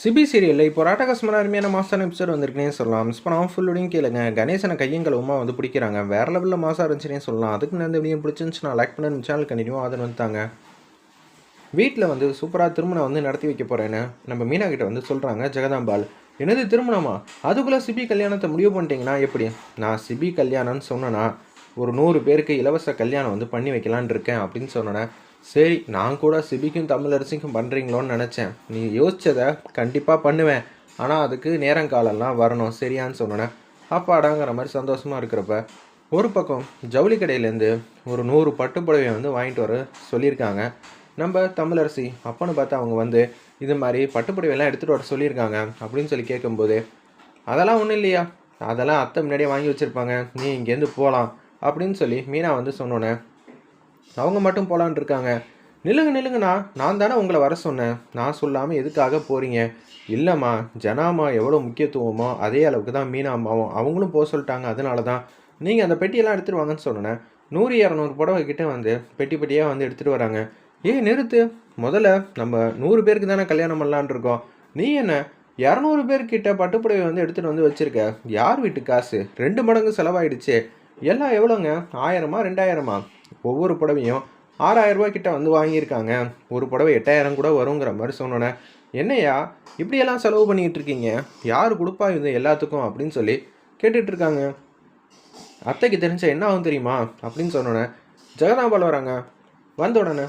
CP சீரியலில் இப்போ ஒரு அருமையான மாசான எபிசோட் வந்திருக்குனே சொல்லலாம். மிஸ் பண்ணாமல் ஃபுல்லோடையும் கேளுங்க. கணேசனை கையங்களுமா வந்து பிடிக்கிறாங்க. வேறு லெவலில் மாசாக இருந்துச்சுனே சொல்லலாம். அதுக்கு நான் இந்த வீடியோ பிடிச்சிருந்துச்சுன்னா லைக் பண்ணி சேனல் கண்டினியூ ஆதரவு வந்துட்டாங்க. வீட்டில் வந்து சூப்பராக திருமணம் வந்து நடத்தி வைக்க போகிறேன்னு நம்ம மீனா கிட்ட வந்து சொல்கிறாங்க ஜெகதாம்பாள். என்னது திருமணமா? அதுக்குள்ளே சிபி கல்யாணத்தை முடிவு பண்ணிட்டீங்கன்னா எப்படி? நான் சிபி கல்யாணம்னு சொன்னேன்னா ஒரு நூறு பேருக்கு இலவச கல்யாணம் வந்து பண்ணி வைக்கலான்னு இருக்கேன் அப்படின்னு சொன்னேன். சரி நான் கூட சிபிக்கும் தமிழரசிக்கும் பண்ணுறீங்களோன்னு நினச்சேன். நீ யோசித்ததை கண்டிப்பாக பண்ணுவேன். ஆனால் அதுக்கு நேரங்காலம்லாம் வரணும். சரியான்னு சொன்னேன் அப்பாடாங்கிற மாதிரி சந்தோஷமாக இருக்கிறப்ப ஒரு பக்கம் ஜவுளி கடையிலேருந்து ஒரு நூறு பட்டுப்புடவையை வந்து வாங்கிட்டு வர சொல்லியிருக்காங்க. நம்ம தமிழரசி அப்பன்னு பார்த்து அவங்க வந்து இது மாதிரி பட்டுப்புடவையெல்லாம் எடுத்துகிட்டு வர சொல்லியிருக்காங்க அப்படின்னு சொல்லி கேட்கும்போது அதெல்லாம் ஒன்றும் இல்லையா? அதெல்லாம் அத்தை முன்னாடியே வாங்கி வச்சுருப்பாங்க. நீ இங்கேருந்து போகலாம் அப்படின்னு சொல்லி மீனா வந்து சொன்னோன்னே அவங்க மட்டும் போகலான் இருக்காங்க. நில்லுங்க நில்லுங்கண்ணா. நான் தானே உங்களை வர சொன்னேன். நான் சொல்லாமல் எதுக்காக போகிறீங்க இல்லைம்மா ஜனாமா எவ்வளோ முக்கியத்துவமோ அதே அளவுக்கு தான் மீனா அம்மாவும் அவங்களும் போக சொல்லிட்டாங்க. அதனால தான் நீங்கள் அந்த பெட்டியெல்லாம் எடுத்துகிட்டு வாங்கன்னு சொன்னேன். நூறு இரநூறு புடவை கிட்டே வந்து பெட்டி பெட்டியாக வந்து எடுத்துகிட்டு வராங்க. ஏன் நிறுத்து. முதல்ல நம்ம நூறு பேருக்கு தானே கல்யாணம் பண்ணலான் இருக்கோம். நீ என்ன? இரநூறு பேர்கிட்ட பட்டுப்புடவை வந்து எடுத்துகிட்டு வந்து வச்சுருக்க. யார் வீட்டு காசு? ரெண்டு மடங்கு செலவாயிடுச்சு. எல்லாம் எவ்வளோங்க ஆயிரமா ரெண்டாயிரமா? ஒவ்வொரு புடவையும் ஆறாயிரம் ரூபாய் கிட்ட வந்து வாங்கியிருக்காங்க. ஒரு புடவை எட்டாயிரம் கூட வருங்கிற மாதிரி சொன்னோன்னே என்னையா இப்படியெல்லாம் செலவு பண்ணிக்கிட்டு இருக்கீங்க? யார் கொடுப்பா இது எல்லாத்துக்கும்? அப்படின்னு சொல்லி கேட்டுட்டு இருக்காங்க. அத்தைக்கு தெரிஞ்ச என்ன ஆகும் தெரியுமா? அப்படின்னு சொன்னோன்னே ஜெகதாம்பால் வராங்க. வந்த உடனே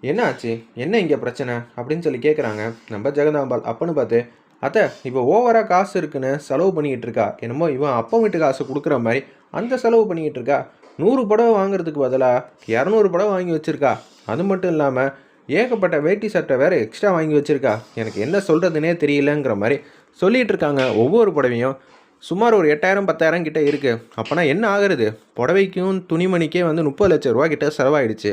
என்ன ஆச்சு? என்ன இங்கே பிரச்சனை? அப்படின்னு சொல்லி கேட்குறாங்க நம்ம ஜெகதாம்பாள் அப்பன்னு பார்த்து அத்தை இப்போ ஓவராக காசு இருக்குன்னு செலவு பண்ணிக்கிட்டு இருக்கா. என்னமோ இவன் அப்பா வீட்டு காசு கொடுக்குற மாதிரி அந்த செலவு பண்ணிக்கிட்டு இருக்கா. நூறு புடவை வாங்குறதுக்கு பதிலாக இரநூறு புடவை வாங்கி வச்சுருக்கா? அது மட்டும் இல்லாமல் ஏகப்பட்ட வேட்டி சட்டை வேறு எக்ஸ்ட்ரா வாங்கி வச்சுருக்கா? எனக்கு என்ன சொல்கிறதுனே தெரியலங்கிற மாதிரி சொல்லிகிட்டு இருக்காங்க ஒவ்வொரு புடவையும். சுமார் ஒரு எட்டாயிரம் பத்தாயிரம் கிட்ட இருக்குது அப்போனா என்ன ஆகுறது? புடவைக்கும் துணிமணிக்கே வந்து முப்பது லட்ச ரூபா கிட்ட செலவாயிடுச்சு.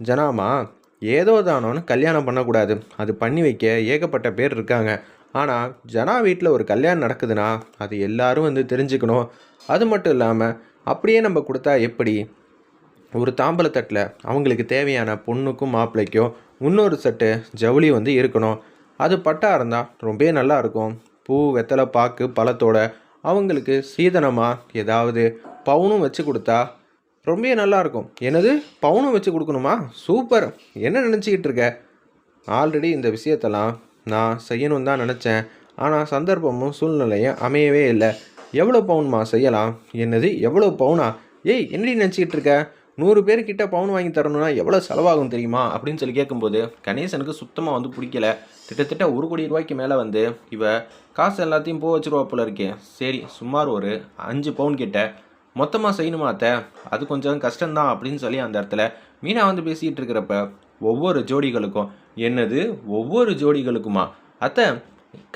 ஜனாமா ஏதோ தானோன்னு கல்யாணம் பண்ணக்கூடாது. அது பண்ணி வைக்க ஏகப்பட்ட பேர் இருக்காங்க. ஆனால் ஜனா வீட்டில் ஒரு கல்யாணம் நடக்குதுன்னா அது எல்லாரும் வந்து தெரிஞ்சுக்கணும். அது மட்டும் இல்லாமல் அப்படியே நம்ம கொடுத்தா எப்படி? ஒரு தாம்பலத்தட்டில் அவங்களுக்கு தேவையான பொண்ணுக்கும் மாப்பிள்ளைக்கும் இன்னொரு செட்டு ஜவுளி வந்து இருக்கணும். அது பட்டா இருந்தால் ரொம்பவே நல்லா இருக்கும். பூ வெத்தலை பாக்கு பழத்தோட அவங்களுக்கு சீதனமாக ஏதாவது பவுனும் வச்சு கொடுத்தா ரொம்பவே நல்லாயிருக்கும் எனது பவுனும் வச்சு கொடுக்கணுமா? சூப்பர். என்ன நினச்சிக்கிட்டு இருக்க? ஆல்ரெடி இந்த விஷயத்தெல்லாம் நான் செய்யணும் தான் நினச்சேன். ஆனால் சந்தர்ப்பமும் சூழ்நிலையும் அமையவே இல்லை. எவ்வளோ பவுன்மா செய்யலாம் என்னது எவ்வளோ பவுனா? ஏய் என்னடி நினச்சிக்கிட்டு இருக்க? நூறு பேர்கிட்ட பவுன் வாங்கி தரணும்னா எவ்வளோ செலவாகும் தெரியுமா? அப்படின்னு சொல்லி கேட்கும்போது கணேசனுக்கு சுத்தமாக வந்து பிடிக்கல. கிட்டத்தட்ட ஒரு கோடி ரூபாய்க்கு மேலே வந்து இவ காசு எல்லாத்தையும் போக வச்சிருவா போல இருக்கே. சரி சுமார் ஒரு அஞ்சு பவுன் கிட்ட. மொத்தமாக செய்யணுமா அத்தை? அது கொஞ்சம் கஷ்டம்தான் அப்படின்னு சொல்லி அந்த இடத்துல மீனா வந்து பேசிக்கிட்டு இருக்கிறப்ப ஒவ்வொரு ஜோடிகளுக்கும் என்னது ஒவ்வொரு ஜோடிகளுக்குமா? அத்தை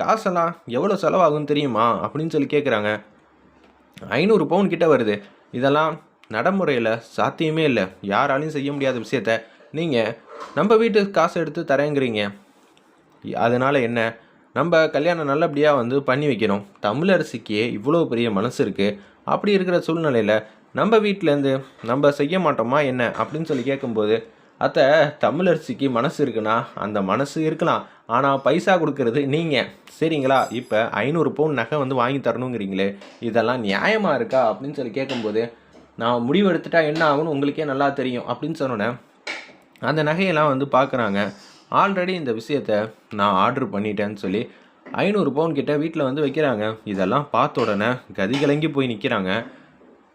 காசெல்லாம் எவ்வளோ செலவாகும் தெரியுமா அப்படின்னு சொல்லி கேட்குறாங்க. ஐநூறு பவுன் கிட்ட வருது. இதெல்லாம் நடைமுறையில் சாத்தியமே இல்லை. யாராலையும் செய்ய முடியாத விஷயத்த நீங்கள் நம்ம வீட்டு காசு எடுத்து தரேங்கிறீங்க. அதனால் என்ன? நம்ம கல்யாணம் நல்லபடியாக வந்து பண்ணி வைக்கணும். தமிழரசிக்கே இவ்வளோ பெரிய மனசு இருக்குது அப்படி இருக்கிற சூழ்நிலையில் நம்ம வீட்டிலேருந்து நம்ம செய்ய மாட்டோமா என்ன அப்படின்னு சொல்லி கேட்கும்போது அத்தை தமிழரசிக்கு மனசு இருக்குன்னா அந்த மனசு இருக்கலாம். ஆனால் பைசா கொடுக்கறது நீங்கள் சரிங்களா? இப்போ ஐநூறு பவுன் நகை வந்து வாங்கி தரணுங்கிறீங்களே. இதெல்லாம் நியாயமாக இருக்கா? அப்படின்னு சொல்லி கேட்கும்போது நான் முடிவு எடுத்துட்டா என்ன ஆகும்னு உங்களுக்கே நல்லா தெரியும் அப்படின்னு சொன்னோன்னே அந்த நகையெல்லாம் வந்து பார்க்குறாங்க ஆல்ரெடி இந்த விஷயத்த நான் ஆர்டர் பண்ணிட்டேன்னு சொல்லி ஐநூறு பவுன் கிட்ட வீட்டில் வந்து வைக்கிறாங்க. இதெல்லாம் பார்த்த உடனே கதிகலங்கி போய் நிற்கிறாங்க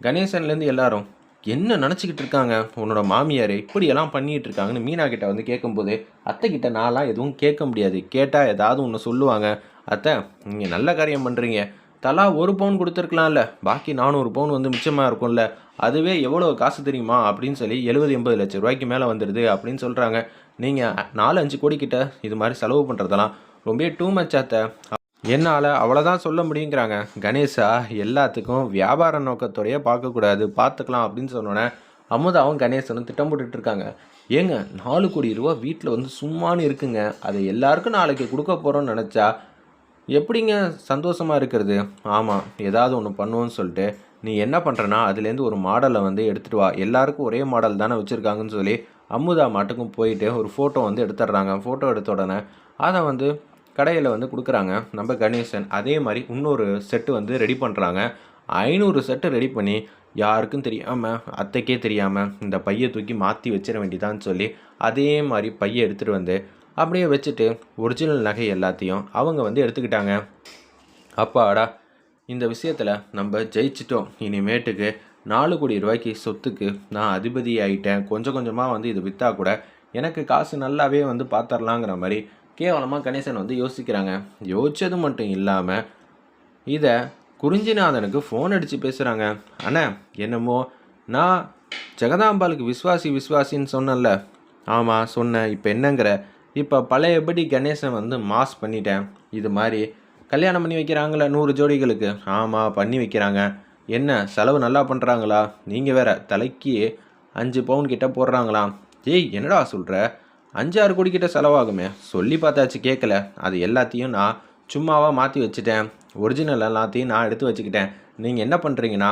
கணேசன்லேருந்து எல்லாரும் என்ன நினச்சிக்கிட்டு இருக்காங்க? உன்னோட மாமியார் இப்படியெல்லாம் பண்ணிகிட்டு இருக்காங்கன்னு மீனா கிட்ட வந்து கேட்கும்போது அத்தை கிட்ட நான்லாம் எதுவும் கேட்க முடியாது. கேட்டால் ஏதாவது ஒன்று சொல்லுவாங்க. அத்தை நீங்கள் நல்ல காரியம் பண்ணுறீங்க தலா ஒரு பவுன் கொடுத்துருக்கலாம்ல. பாக்கி நானூறு பவுன் வந்து மிச்சமாக இருக்கும்ல. அதுவே எவ்வளோ காசு தெரியுமா? அப்படின்னு சொல்லி எழுபது எண்பது லட்சம் ரூபாய்க்கு மேலே வந்துடுது அப்படின்னு சொல்கிறாங்க நீங்கள் நாலு அஞ்சு கோடிக்கிட்ட இது மாதிரி செலவு பண்ணுறதெல்லாம் ரொம்ப டூ மச் அத்தை. என்னால் அவ்வளோதான் சொல்ல முடியுங்கிறாங்க. கணேஷா எல்லாத்துக்கும் வியாபார நோக்கத்தோடையே பார்க்கக்கூடாது பார்த்துக்கலாம் அப்படின்னு சொன்னோன்னே அமுதாவும் கணேசனும் திட்டம் போட்டுட்ருக்காங்க ஏங்க நாலு கோடி ரூபா வீட்டில் வந்து சும்மானு இருக்குங்க. அதை எல்லாருக்கும் நாளைக்கு கொடுக்க போகிறோன்னு நினச்சா எப்படிங்க சந்தோஷமாக இருக்கிறது? ஆமாம் ஏதாவது ஒன்று பண்ணுவோன்னு சொல்லிட்டு நீ என்ன பண்ணுறனா அதுலேருந்து ஒரு மாடலை வந்து எடுத்துகிட்டு வா. எல்லாருக்கும் ஒரே மாடல் தானே வச்சுருக்காங்கன்னு சொல்லி அமுதா மாட்டுக்கும் போயிட்டு ஒரு ஃபோட்டோ வந்து எடுத்துடுறாங்க. ஃபோட்டோ எடுத்த உடனே அதை வந்து கடையில் வந்து கொடுக்குறாங்க. நம்ம கணேசன் அதே மாதிரி இன்னொரு செட்டு வந்து ரெடி பண்ணுறாங்க ஐநூறு செட்டு ரெடி பண்ணி யாருக்கும் தெரியாமல் அத்தைக்கே தெரியாமல் இந்த பையை தூக்கி மாற்றி வச்சிட வேண்டியதான்னு சொல்லி அதே மாதிரி பையை எடுத்துகிட்டு வந்து அப்படியே வச்சுட்டு ஒரிஜினல் நகை எல்லாத்தையும் அவங்க வந்து எடுத்துக்கிட்டாங்க. அப்பாடா இந்த விஷயத்தில் நம்ம ஜெயிச்சிட்டோம். இனிமேட்டுக்கு நாலு கோடி ரூபாய்க்கு சொத்துக்கு நான் அதிபதி ஆகிட்டேன் கொஞ்சம் கொஞ்சமாக வந்து இது விற்றா கூட எனக்கு காசு நல்லாவே வந்து பார்த்துர்லாங்கிற மாதிரி கேவலமாக கணேசன் வந்து யோசிக்கிறாங்க. யோசிச்சது மட்டும் இல்லாமல் இதை குறிஞ்சிநாதனுக்கு ஃபோன் அடித்து பேசுகிறாங்க அண்ணா என்னமோ நான் ஜெகதாம்பாளுக்கு விஸ்வாசி விஸ்வாசின்னு சொன்னேன்ல. ஆமாம் சொன்னேன். இப்போ என்னங்கிற இப்போ பழையபடி கணேசன் வந்து மாஸ் பண்ணிட்டேன். இது மாதிரி கல்யாணம் பண்ணி வைக்கிறாங்களே நூறு ஜோடிகளுக்கு. ஆமாம் பண்ணி வைக்கிறாங்க. என்ன செலவு நல்லா பண்ணுறாங்களா நீங்கள் வேற தலைக்கு அஞ்சு பவுன் கிட்ட போடுறாங்களாம். ஏய் என்னடா சொல்கிற அஞ்சாறு கோடி கிட்ட செலவாகுமே. சொல்லி பார்த்தாச்சு கேட்கல அது எல்லாத்தையும் நான் சும்மாவாக மாற்றி வச்சுட்டேன். ஒரிஜினல் எல்லாத்தையும் நான் எடுத்து வச்சுக்கிட்டேன். நீங்கள் என்ன பண்ணுறீங்கன்னா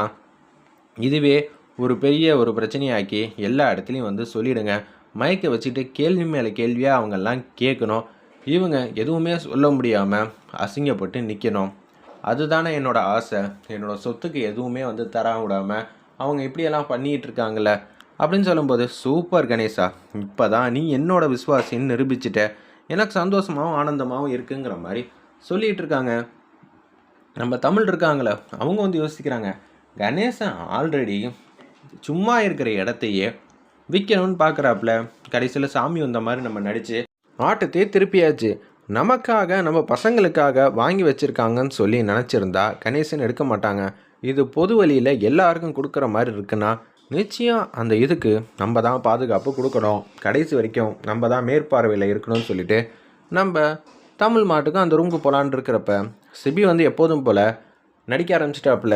இதுவே ஒரு பெரிய ஒரு பிரச்சனையாக்கி எல்லா இடத்துலையும் வந்து சொல்லிவிடுங்க மயக்க வச்சுட்டு கேள்வி மேலே கேள்வியாக அவங்கெல்லாம் கேட்கணும். இவங்க எதுவுமே சொல்ல முடியாமல் அசிங்கப்பட்டு நிற்கணும் அதுதானே என்னோட ஆசை. என்னோடய சொத்துக்கு எதுவுமே வந்து தர விடாமல் அவங்க இப்படியெல்லாம் பண்ணிகிட்டு இருக்காங்களே அப்படின்னு சொல்லும்போது சூப்பர் கணேசா இப்போ தான் நீ என்னோட விசுவாசின்னு நிரூபிச்சிட்ட. எனக்கு சந்தோஷமாகவும் ஆனந்தமாகவும் இருக்குங்கிற மாதிரி சொல்லிகிட்டு இருக்காங்க. நம்ம தமிழ் இருக்காங்களே அவங்க வந்து யோசிக்கிறாங்க கணேசன் ஆல்ரெடி சும்மா இருக்கிற இடத்தையே விற்கணும்னு பார்க்குறாப்புல கடைசியில் சாமி வந்த மாதிரி நம்ம நடித்து ஆட்டத்தையே திருப்பியாச்சு. நமக்காக நம்ம பசங்களுக்காக வாங்கி வச்சுருக்காங்கன்னு சொல்லி நினச்சிருந்தா கணேசன் எடுக்க மாட்டாங்க. இது பொது வழியில் எல்லாருக்கும் கொடுக்குற மாதிரி இருக்குன்னா நிச்சயம் அந்த இதுக்கு நம்ம தான் பாதுகாப்பு கொடுக்கணும். கடைசி வரைக்கும் நம்ம தான் மேற்பார்வையில் இருக்கணும்னு சொல்லிட்டு நம்ம தமிழ் மாட்டுக்கும் அந்த ரூமுக்கு போகலான்னு இருக்கிறப்ப சிபி வந்து எப்போதும் போல் நடிக்க ஆரம்பிச்சிட்டாப்புல.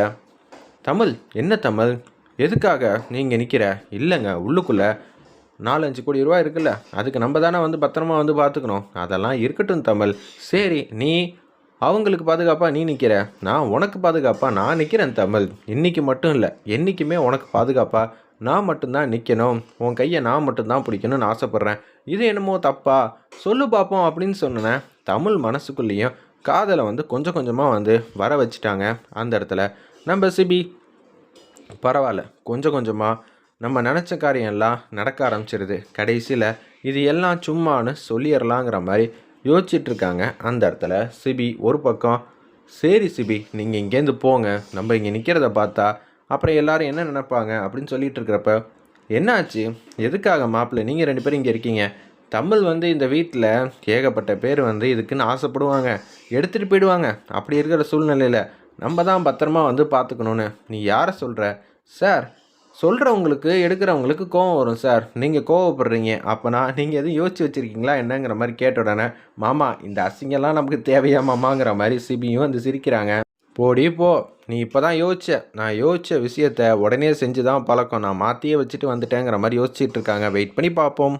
தமிழ் என்ன தமிழ்? எதுக்காக நீங்கள் நிற்கிற இல்லைங்க உள்ளுக்குள்ளே நாலஞ்சு கோடி ரூபா இருக்குல்ல அதுக்கு நம்ம தானே வந்து பத்திரமா வந்து பார்த்துக்கணும் அதெல்லாம் இருக்கட்டும் தமிழ். சரி நீ அவங்களுக்கு பாதுகாப்பாக நீ நிற்கிற நான் உனக்கு பாதுகாப்பாக நான் நிற்கிறேன் தமிழ். இன்றைக்கி மட்டும் இல்லை என்றைக்குமே உனக்கு பாதுகாப்பாக நான் மட்டும்தான் நிற்கணும் உன் கையை நான் மட்டும்தான் பிடிக்கணும்னு ஆசைப்பட்றேன். இது என்னமோ தப்பா? சொல்லு பார்ப்போம் அப்படின்னு சொன்னேன் தமிழ் மனசுக்குள்ளேயும் காதலை வந்து கொஞ்சம் கொஞ்சமாக வந்து வர வச்சுட்டாங்க அந்த இடத்துல. நம்ம சிபி பரவாயில்ல கொஞ்சம் கொஞ்சமாக நம்ம நினச்ச காரியம் எல்லாம் நடக்க ஆரம்பிச்சிருது. கடைசியில் இது எல்லாம் சும்மானு சொல்லிடலாங்கிற மாதிரி யோசிச்சுட்டு இருக்காங்க அந்த இடத்துல சிபி ஒரு பக்கம் சரி சிபி நீங்கள் இங்கேருந்து போங்க. நம்ம இங்கே நிற்கிறத பார்த்தா அப்புறம் எல்லாரும் என்ன நினைப்பாங்க? அப்படின்னு சொல்லிட்டு இருக்கிறப்ப என்னாச்சு? எதுக்காக மாப்பிள்ளை நீங்கள் ரெண்டு பேரும் இங்கே இருக்கீங்க. தமிழ் வந்து இந்த வீட்டில் ஏகப்பட்ட பேர் வந்து இதுக்குன்னு ஆசைப்படுவாங்க. எடுத்துகிட்டு போயிடுவாங்க. அப்படி இருக்கிற சூழ்நிலையில் நம்ம தான் பத்திரமா வந்து பார்த்துக்கணுன்னு நீ யாரை சொல்கிற சார் சொல்கிறவங்களுக்கு எடுக்கிறவங்களுக்கு கோவம் வரும் சார் நீங்கள் கோவப்படுறீங்க. அப்போனா நீங்கள் எதுவும் யோசிச்சு வச்சுருக்கீங்களா என்னங்கிற மாதிரி கேட்ட உடனே மாமா இந்த அசிங்கெல்லாம் நமக்கு தேவையா மாமாங்கிற மாதிரி சிபியும் வந்து சிரிக்கிறாங்க. போடி போ. நீ இப்போ தான் யோசிச்ச நான் யோசிச்ச விஷயத்த உடனே செஞ்சு தான் பழக்கம். நான் மாற்றியே வச்சுட்டு வந்துட்டேங்கிற மாதிரி யோசிச்சுட்டு இருக்காங்க. வெயிட் பண்ணி பார்ப்போம்